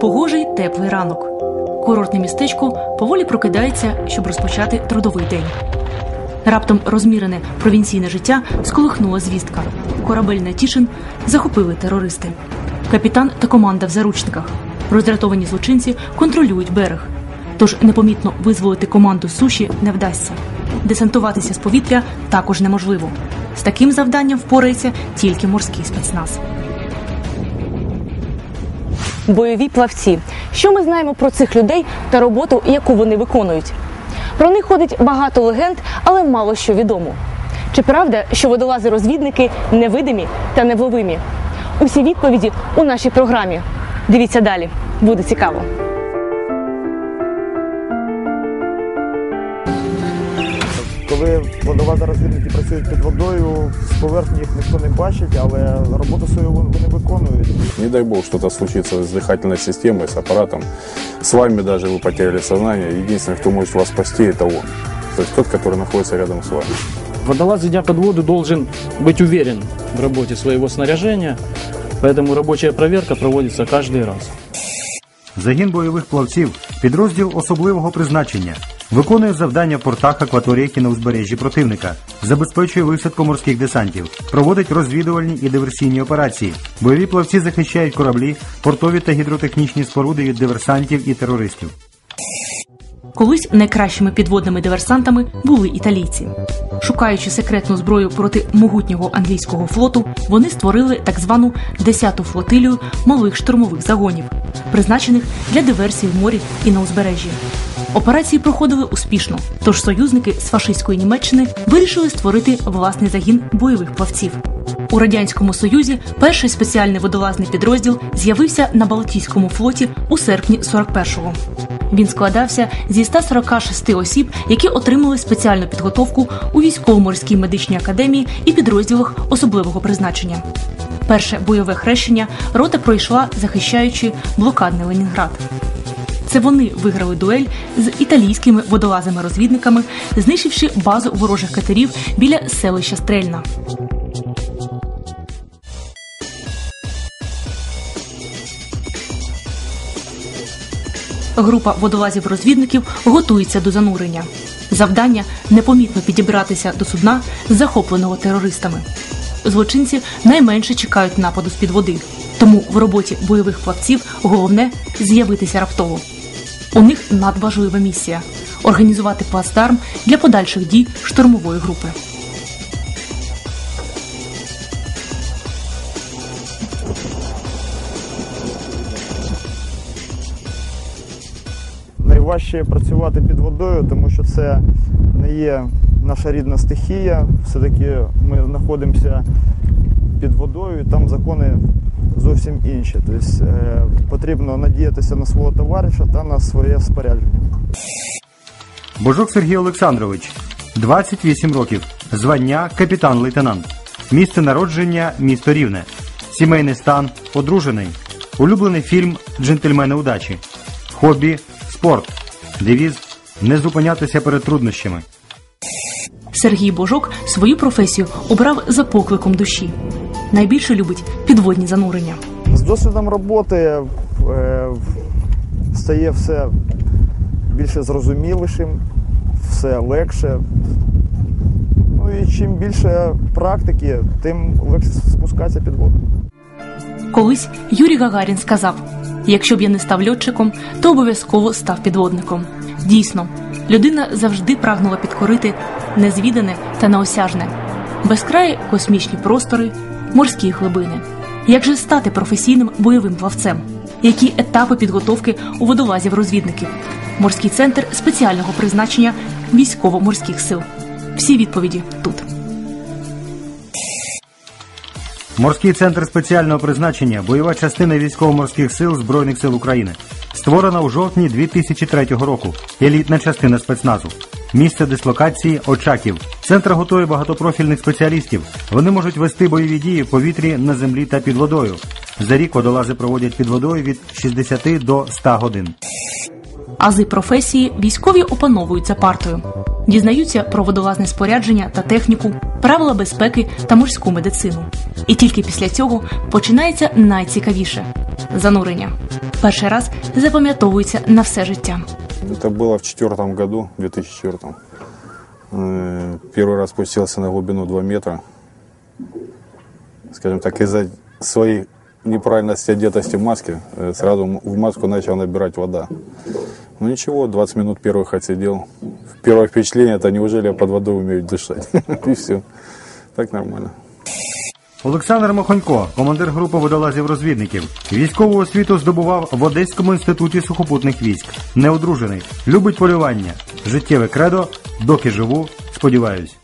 Погожий теплий ранок. Курортне містечко поволі прокидається, щоб розпочати трудовий день. Раптом розмірене провінційне життя сколихнула звістка. Корабель Натішин захопили терористи. Капітан та команда в заручниках. Роздратовані злочинці контролюють берег. Тож непомітно визволити команду суші не вдасться. Десантуватися з повітря також неможливо. З таким завданням впорається тільки морський спецназ. Бойові плавці. Що ми знаємо про цих людей та роботу, яку вони виконують? Про них ходить багато легенд, але мало що відомо. Чи правда, що водолази-розвідники невидимі та невловимі? Усі відповіді у нашій програмі. Дивіться далі, буде цікаво. Коли водолази-розвідники працюють під водою, з поверхні їх ніхто не бачить, але роботу свою вони вони виконують. Не дай бог что-то случится с дыхательной системой, с аппаратом. С вами даже вы потеряли сознание. Единственный, кто может вас спасти, это он. То есть тот, который находится рядом с вами. Водолаз, идя под воду, должен быть уверен в работе своего снаряжения, поэтому рабочая проверка проводится каждый раз. Загін бойових плавців підрозділ особливого призначення. Виконує завдання в портах акваторії на узбережжі противника, забезпечує висадку морських десантів, проводить розвідувальні і диверсійні операції. Бойові плавці захищають кораблі, портові та гідротехнічні споруди від диверсантів і терористів. Колись найкращими підводними диверсантами були італійці. Шукаючи секретну зброю проти могутнього англійського флоту, вони створили так звану 10-ту флотилію малих штурмових загонів, призначених для диверсії в морі і на узбережжі. Операції проходили успішно, тож союзники з фашистської Німеччини вирішили створити власний загін бойових плавців. У радянському союзі перший спеціальний водолазний підрозділ з'явився на Балтійському флоті у серпні 41-го. Він складався зі 146 осіб, які отримали спеціальну підготовку у військово-морській медичній академії і підрозділах особливого призначення. Перше бойове хрещення рота пройшла, захищаючи блокадний Ленінград. Це вони виграли дуель з італійськими водолазами-розвідниками, знищивши базу ворожих катерів біля селища Стрельна. Група водолазів-розвідників готується до занурення. Завдання непомітно підібратися до судна, захопленого терористами. Злочинці найменше чекають нападу з-під води, тому в роботі бойових плавців головне з'явитися раптово. У них надважлива місія організувати плацдарм для подальших дій штурмової групи. Найважче працювати під водою, тому що це не є наша рідна стихія. Все-таки ми знаходимося під водою, і там закони зовсім інші. Тобто е, потрібно надіятися на свого товариша та на своє спорядження. Божок Сергій Олександрович, 28 років, звання капітан-лейтенант, місце народження місто Рівне, сімейний стан одружений, улюблений фільм Джентльмени удачі, хобі спорт, девіз не зупинятися перед труднощами. Сергій Божок свою професію обрав за покликом душі. Найбільше любить підводні занурення. З досвідом роботи е, стає все більше зрозумілішим, все легше. Ну і чим більше практики, тим легше спускатися під воду. Колись Юрій Гагарін сказав: якщо б я не став льотчиком, то обов'язково став підводником. Дійсно, людина завжди прагнула підкорити незвідане та неосяжне, безкраї космічні простори, морські глибини. Як же стати професійним бойовим плавцем? Які етапи підготовки у водолазів розвідників? Морський центр спеціального призначення військово-морських сил. Всі відповіді тут. Морський центр спеціального призначення, бойова частина військово-морських сил Збройних сил України. Створена у жовтні 2003 року. Елітна частина спецназу. Місце дислокації Очаків. Центр готує багатопрофільних спеціалістів. Вони можуть вести бойові дії в повітрі на землі та під водою. За рік водолази проводять під водою від 60 до 100 годин. Ази професії військові опановують за партою, дізнаються про водолазне спорядження та техніку, правила безпеки та морську медицину. І тільки після цього починається найцікавіше занурення. перший раз запам'ятовується на все життя. Это было в четвертом году, 2004. Э, Первый раз спустился на глубину 2 метра. Скажем так, из-за своей неправильности одетости в маске, э, сразу в маску начала набирать вода. Ну ничего, 20 минут первых отсидел. Первое впечатление, это неужели я под водой умею дышать? И все. Так нормально. Олександр Мохонько, командир групи водолазів-розвідників. Військову освіту здобував в Одеському інституті сухопутних військ. Неодружений, любить полювання. Життєве кредо, доки живу, сподіваюсь.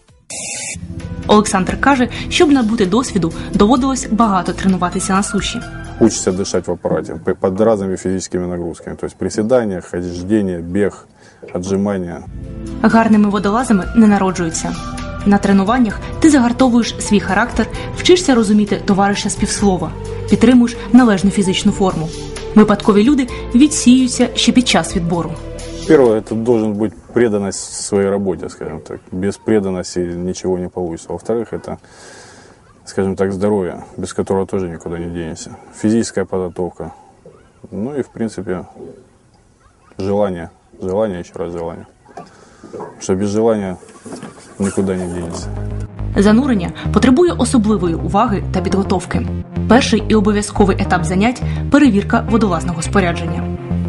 Олександр каже, щоб набути досвіду, доводилось багато тренуватися на суші. Учишься дышать в аппарате п- под разными физическими нагрузками. То есть приседания, хождение, бег, отжимания. Гарними водолазами не народжуються. На тренуваннях ти загартовуєш свій характер, вчишся розуміти товариша співслова, підтримуєш належну фізичну форму. Випадкові люди відсіюються ще під час відбору. Первое, это должен быть преданность своей работе, скажем так. Без преданности ничего не получится. Во-вторых, это, скажем так, здоровье, без которого тоже никуда не денешься. Физическая подготовка. Ну и, в принципе, желание. Желание, еще раз желание. Потому что без желания никуда не денешься. Занурення потребує особливої уваги та підготовки. Перший і обов'язковий етап занять перевірка водолазного спорядження.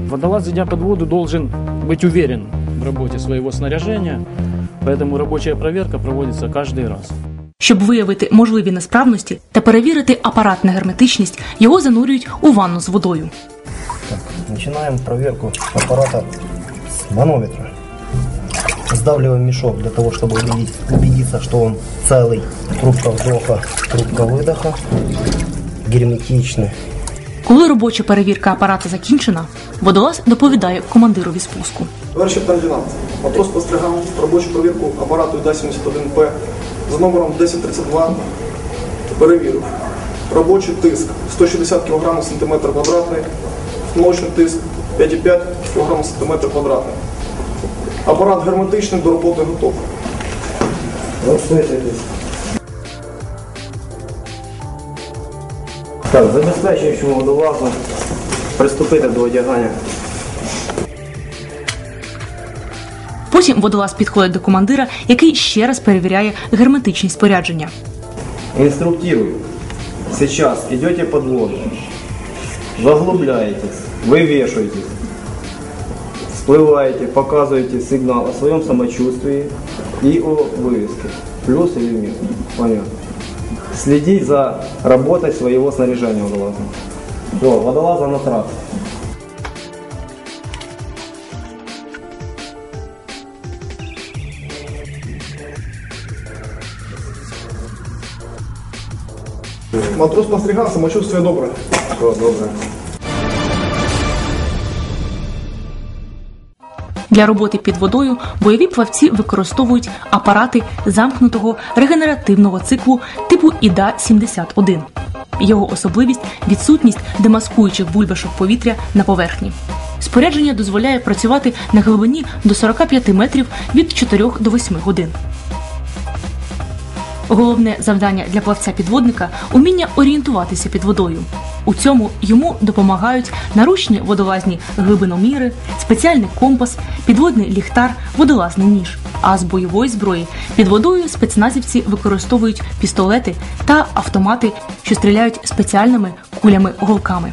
Водолаз, идя под воду, должен быть уверен в работе своего снаряжения, поэтому рабочая проверка проводится каждый раз. Щоб виявити можливі несправності та перевірити апарат на герметичність, його занурюють у ванну з водою. Начинаем проверку аппарата с манометра. Сдавливаем мешок для того, чтобы убедить- убедиться, что он целый. Трубка вдоха, трубка выдоха. Герметичный. Коли робоча перевірка апарата закінчена, водолаз доповідає командирові спуску. Товариш лейтенант, матрос спостерігав робочу провірку апарату ІДА-71П за номером 1032. Перевірив. Робочий тиск 160 кг на сантиметр квадратний, молочний тиск 5,5 кг на сантиметр квадратний. Апарат герметичний до роботи готовий. Что. Так, забезпечуючому водолазу приступити до одягання. Потім водолаз підходить до командира, який ще раз перевіряє герметичність спорядження. Инструктирую. Сейчас идете под воду, заглубляетесь, вывешиваетесь, всплываете, показываете сигнал о своем самочувствии и о вывеске. Плюс или минус. Понятно. Следить за работой своего снаряжения водолаза. Все, водолаза на трассе. Матрос спостерігав, самочувствие добре. Все, добре. Для роботи під водою бойові плавці використовують апарати замкнутого регенеративного циклу типу ІДА-71. Його особливість відсутність демаскуючих бульбашок повітря на поверхні. Спорядження дозволяє працювати на глибині до 45 метрів від 4 до 8 годин. Головне завдання для плавця-підводника уміння орієнтуватися під водою. У цьому йому допомагають наручні водолазні глибиноміри, спеціальний компас, підводний ліхтар, водолазний ніж. А з бойової зброї під водою спецназівці використовують пістолети та автомати, що стріляють спеціальними кулями-голками.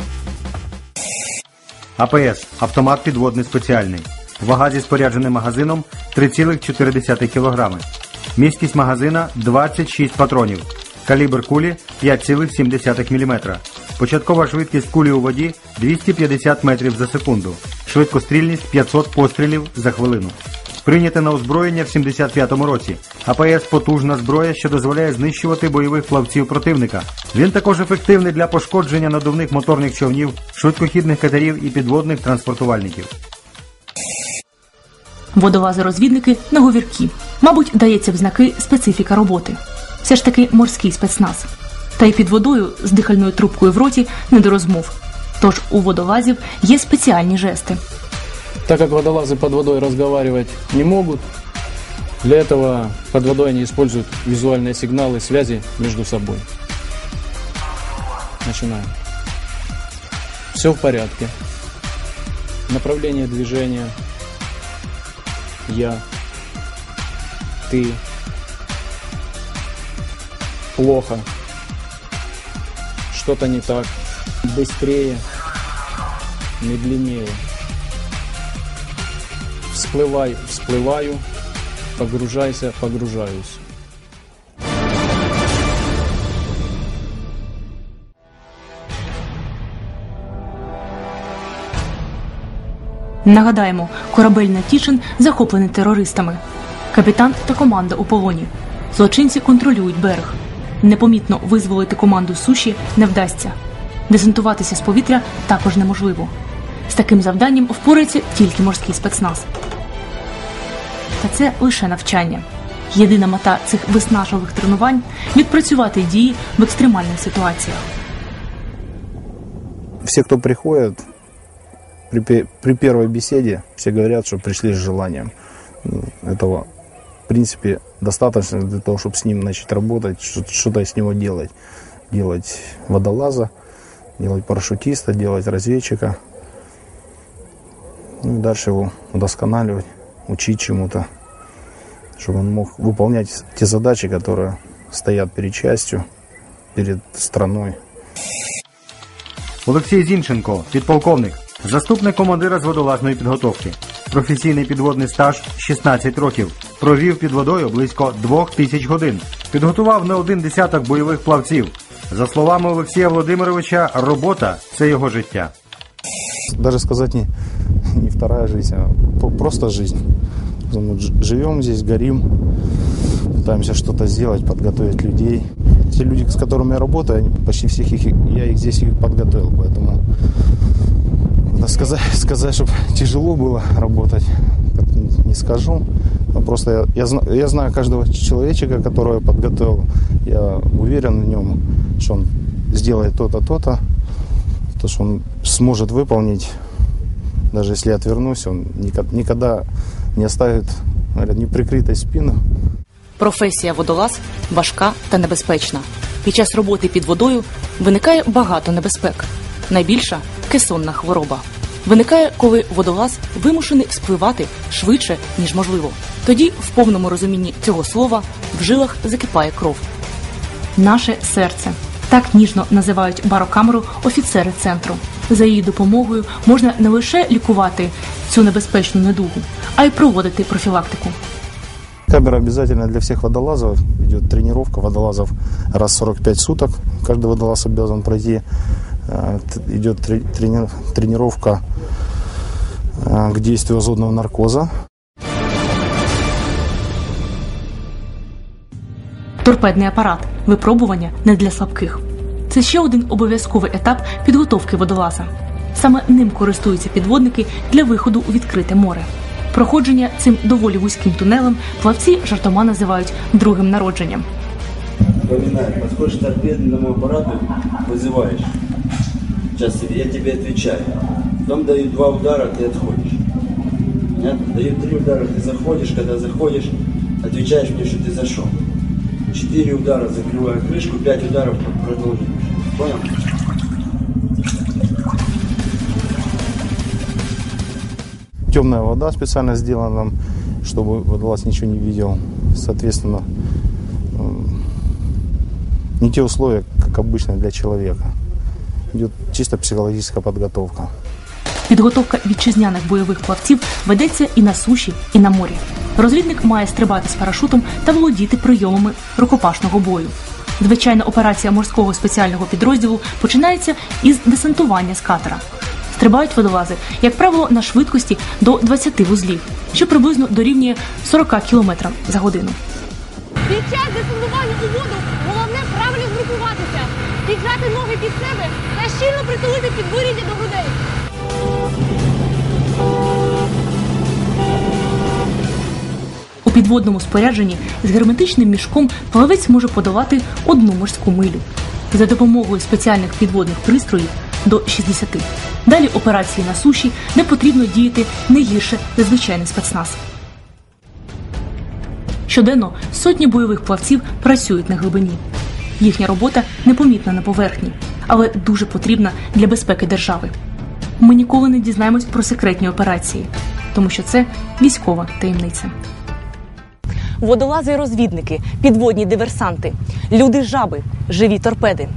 АПС автомат підводний спеціальний. Вага зі спорядженим магазином 3,4 кг. Місткість магазина 26 патронів. Калібр кулі 5,7 мм. Початкова швидкість кулі у воді 250 метрів за секунду. Швидкострільність 500 пострілів за хвилину. Прийняте на озброєння в 75-му році. АПС потужна зброя, що дозволяє знищувати бойових плавців противника. Він також ефективний для пошкодження надувних моторних човнів, швидкохідних катерів і підводних транспортувальників. Водолази-розвідники наговіркі. Мабуть, дається в знаки специфіка роботи. Все ж таки морський спецназ. Та й під водою з дихальною трубкою в роті не до розмов. Тож у водолазів є спеціальні жести. Так как водолазы под водой разговаривать не могут, для этого под водой они используют визуальные сигналы связи между собой. Начинаем. Все в порядке. направление движения. Я. Ты. Плохо. Что-то не так. Быстрее. Медленнее. Всплывай, всплываю. Погружайся, погружаюсь. Нагадаємо, корабель Натішин захоплений терористами. Капітан та команда у полоні. Злочинці контролюють берег. Непомітно визволити команду суші не вдасться. Десантуватися з повітря також неможливо. З таким завданням впорається тільки морський спецназ. Та це лише навчання. Єдина мета цих виснажливих тренувань відпрацювати дії в екстремальних ситуаціях. все, кто приходит, при, при первой беседе все говорят, что пришли с желанием. Ну, Этого, принципе, достаточно для того, чтобы с ним начать работать, что- что-то с него делать. Делать водолаза, делать парашютиста, делать разведчика. Ну и дальше его удосконаливать, учить чему-то, чтобы он мог выполнять те задачи, которые стоят перед частью, перед страной. Олексій Зінченко, підполковник, заступник командира з водолазної підготовки. Професійний підводний стаж 16 років. Провів під водою близько двох тисяч годин. Підготував не один десяток бойових плавців. За словами Олексія Володимировича, робота це його життя. даже сказать не, не вторая жизнь, а по- просто жизнь. Мы ж- живем здесь, горим, пытаемся что-то сделать, подготовить людей. Те люди, с которыми я работаю, они- почти всех их, я их здесь и подготовил, поэтому да, сказать, сказать, чтобы тяжело было работать, как не- не скажу. Но просто я, я, зна- я знаю каждого человечка, которого я подготовил. Я уверен в нем, что он сделает то-то, то-то, то, что он сможет выполнить, даже если я отвернусь, он никак- никогда не оставит говорят, неприкрытой спину. Професія водолаз важка та небезпечна. Під час роботи під водою виникає багато небезпек. Найбільша кесонна хвороба. Виникає, коли водолаз вимушений спливати швидше, ніж можливо. Тоді, в повному розумінні цього слова, в жилах закипає кров. Наше серце. Так ніжно називають барокамеру офіцери центру. За її допомогою можна не лише лікувати цю небезпечну недугу, а й проводити профілактику. Камера обязательно для всех водолазов. Идет тренировка водолазов раз в 45 суток. Каждый водолаз обязан пройти. Э, т- Идет трени- трени- тренировка э, к действию азотного наркоза. Торпедний апарат випробування не для слабких. Це ще один обов'язковий етап підготовки водолаза. Саме ним користуються підводники для виходу у відкрите море. Проходження цим доволі вузьким тунелем плавці жартома називають другим народженням. Напоминаю, подходишь к торпедному аппарату, вызываешь. Сейчас я тебе отвечаю. Потом дают два удара, ты отходишь. Понятно? Дают три удара, ты заходишь. Когда заходишь, отвечаешь мне, что ты зашел. Четыре удара, закрываю крышку, пять ударов продолжим. Понял? Темная вода специально сделана, чтобы водолаз ничего не видел. Соответственно, не те условия, как обычно для человека. Идет чисто психологическая подготовка. Підготовка вітчизняних бойових плавців ведеться і на суші, і на морі. Розвідник має стрибати з парашутом та володіти прийомами рукопашного бою. Звичайна операція морського спеціального підрозділу починається із десантування з катера. Стрибають водолази, як правило, на швидкості до 20 вузлів, що приблизно дорівнює 40 км за годину. Під час десантування у воду головне правильно згрупуватися, піджати ноги під себе та щільно притулити підборіддя до грудей. У підводному спорядженні з герметичним мішком плавець може подолати одну морську милю за допомогою спеціальних підводних пристроїв до 60. Далі операції на суші, де потрібно діяти не гірше за звичайний спецназ. Щоденно сотні бойових плавців працюють на глибині. Їхня робота непомітна на поверхні, але дуже потрібна для безпеки держави. ми ніколи не дізнаємось про секретні операції, тому що це військова таємниця. водолази розвідники, підводні диверсанти, люди жаби, живі торпеди.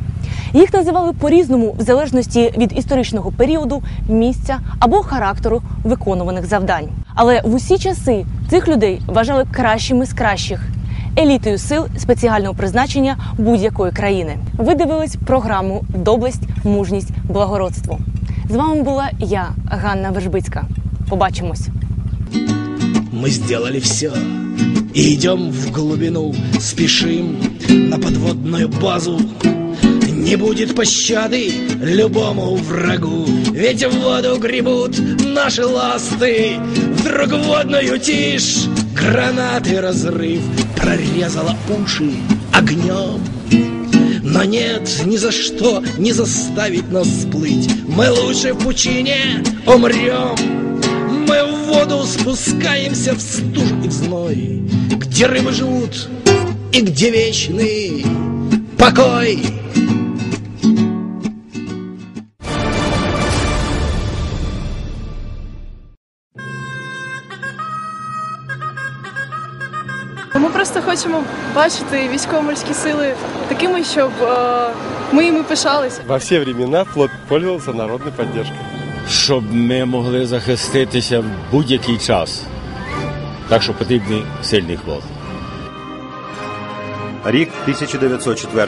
Їх називали по-різному в залежності від історичного періоду, місця або характеру виконуваних завдань. Але в усі часи цих людей вважали кращими з кращих Елітою сил спеціального призначення будь-якої країни. Ви дивились програму Доблесть, мужність, благородство. З вами була я, Ганна Вержбицька. Побачимось. Мы сделали все и идем в глубину, спешим на подводную базу. Не будет пощады любому врагу, ведь в воду гребут наши ласты. Вдруг водную тишь, гранаты разрыв прорезала уши огнем. Но нет, ни за что не заставить нас сплыть. Мы лучше в пучине умрем. Мы в воду спускаемся в стужу и в зной, Где рыбы живут и где вечный покой. Хочемо бачити військово-морські сили такими, щоб е, ми їми пишалися. Во всі времена флот пользувався народною підтримкою. щоб ми могли захиститися в будь-який час. Так що потрібний сильний флот. Рік 1904.